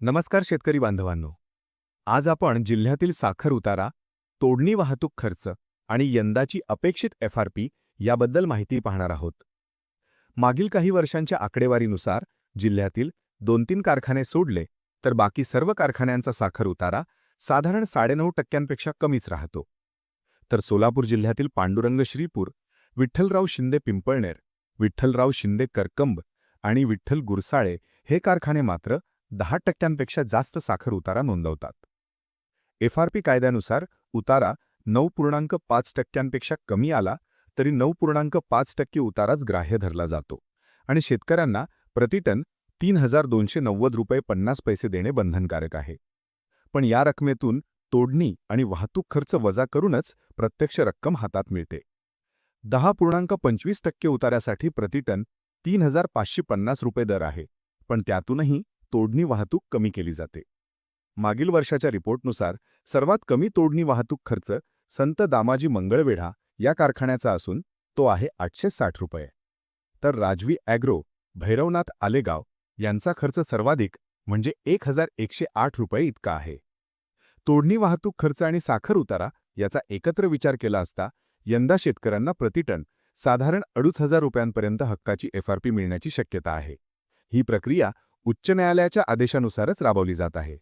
नमस्कार शेतकरी बांधवांनो. आज आपण जिल्ह्यातील साखर उतारा तोडणी वाहतूक खर्च आणि यंदाची अपेक्षित एफ आर पी याबद्दल माहिती पाहणार आहोत. मागील काही वर्षांच्या आकडेवारीनुसार जिल्ह्यातील दोन तीन कारखाने सोडले तर बाकी सर्व कारखान्यांचा साखर उतारा साधारण साडेनऊ टक्क्यांपेक्षा कमीच राहतो. तर सोलापूर जिल्ह्यातील पांडुरंग श्रीपूर विठ्ठलराव शिंदे पिंपळनेर विठ्ठलराव शिंदे करकंब आणि विठ्ठल गुरसाळे हे कारखाने मात्र दहा टक्क्यांपेक्षा जास्त साखर उतारा नोंदवतात. एफआरपी कायद्यानुसार उतारा नऊ पूर्णांक पाच टक्क्यांपेक्षा कमी आला तरी नऊ पूर्णांक पाच टक्के उताराच ग्राह्य धरला जातो आणि शेतकऱ्यांना प्रतिटन तीन हजार दोनशे नव्वद रुपये पन्नास पैसे देणे बंधनकारक आहे. पण या रकमेतून तोडणी आणि वाहतूक खर्च वजा करूनच प्रत्यक्ष रक्कम हातात मिळते. दहा पूर्णांक पंचवीस टक्के उतार्यासाठी प्रतिटन तीन हजार पाचशे पन्नास रुपये दर आहे पण त्यातूनही तोडणी वाहतूक कमी केली जाते. मागील वर्षाच्या रिपोर्टनुसार सर्वात कमी तोडणी वाहतूक खर्च संत दामाजी मंगळवेढा या कारखान्याचा असून तो आहे आठशे साठ रुपये. तर राजवी ॲग्रो भैरवनाथ आलेगाव यांचा खर्च सर्वाधिक म्हणजे एक हजार एकशे आठ रुपये इतका आहे. तोडणी वाहतूक खर्च आणि साखर उतारा याचा एकत्र विचार केला असता यंदा शेतकऱ्यांना प्रतिटन साधारण अडूच हजार रुपयांपर्यंत हक्काची एफआरपी मिळण्याची शक्यता आहे. ही प्रक्रिया उच्च न्यायालयाच्या आदेशानुसारच राबवली जात आहे.